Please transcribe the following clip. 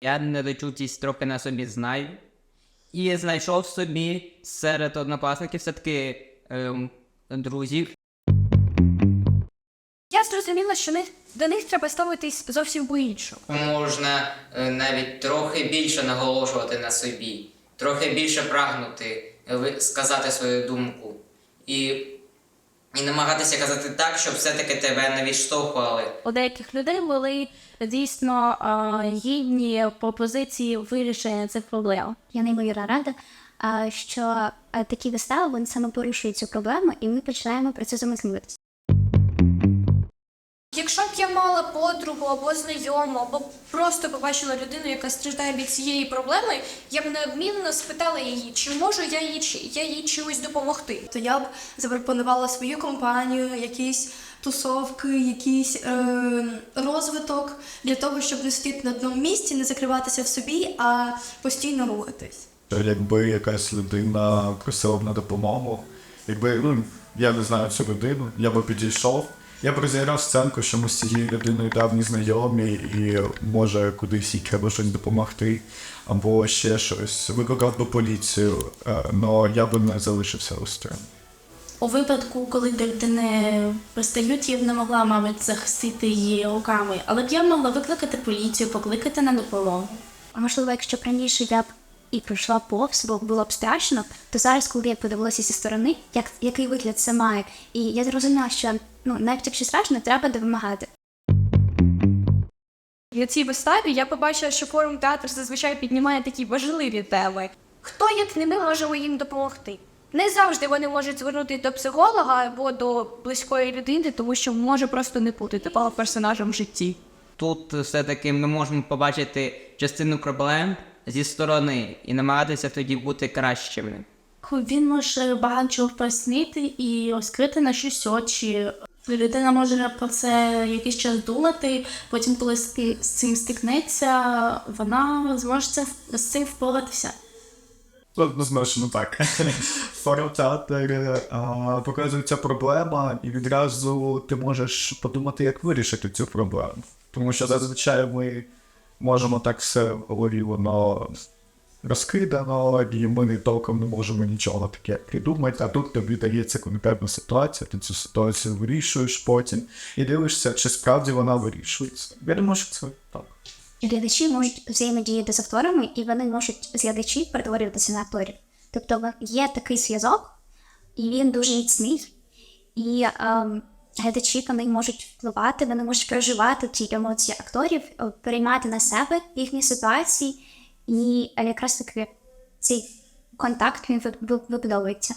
Я неречучість трохи на собі знаю. І знайшов собі серед однокласників все-таки ем, друзів. Я зрозуміла, що них, до них треба ставитись зовсім по-іншому. Можна е, навіть трохи більше наголошувати на собі, трохи більше прагнути е, ви- сказати свою думку. І, і намагатися казати так, щоб все-таки тебе не відштовхували. У деяких людей були дійсно а, гідні пропозиції вирішення цих проблем. Я неймовірно рада, а, що а, такі вистави вони саме порушують цю проблему, і ми починаємо про це замислюватися. Я мала подругу або знайому, або просто побачила людину, яка страждає від цієї проблеми, я б неодмінно спитала її, чи можу я їй чи- я їй чимось допомогти. то я б запропонувала свою компанію, якісь тусовки, якийсь е, розвиток для того, щоб не сидіти на одному місці, не закриватися в собі, а постійно рухатись. Якби якась людина просила б на допомогу, якби ну, я не знаю цю людину, я би підійшов, я б розіграв сценку, що ми з цією людиною давні знайомі, і може кудись їй треба щось допомогти, або ще щось. Викликав би поліцію, але я би не залишився осторонь. У випадку, коли до людини пристають, я б не могла, мабуть, захистити її руками, але б я могла викликати поліцію, покликати на допомогу. А можливо, якщо б раніше я б і пройшла повз, бо було б страшно, то зараз, коли я подивилася зі сторони, як, який вигляд це має, і я зрозуміла, що ну навіть якщо страшно, треба допомагати. На цій виставі я побачила, що форум театр зазвичай піднімає такі важливі теми. Хто як не ми можемо їм допомогти? Не завжди вони можуть звернутися до психолога або до близької людини, тому що може просто не бути такого персонажа в житті. Тут все-таки ми можемо побачити частину проблем зі сторони і намагатися тоді бути кращими. Він може багато чого пояснити і розкрити на щось очі. Людина може про це якийсь час думати, потім, коли з цим стикнеться, вона зможе з цим впоратися. Однозначно так. Форотеатр показується проблема, і відразу ти можеш подумати, як вирішити цю проблему. Тому що зазвичай ми можемо так все в воно розкидано, і ми толком не можемо нічого таке придумати, а тут тобі дається конкретна ситуація, ти цю ситуацію вирішуєш потім і дивишся, чи справді вона вирішується. Я думаю, що це так. Глядачі можуть взаємодіяти з акторами, і вони можуть з глядачів перетворюватися на акторів. Тобто є такий зв'язок, і він дуже міцний, і ем, глядачі вони можуть впливати, вони можуть переживати ті емоції акторів, е, переймати на себе їхні ситуації, і якраз таки цей контакт він ви- ви- вибудовується.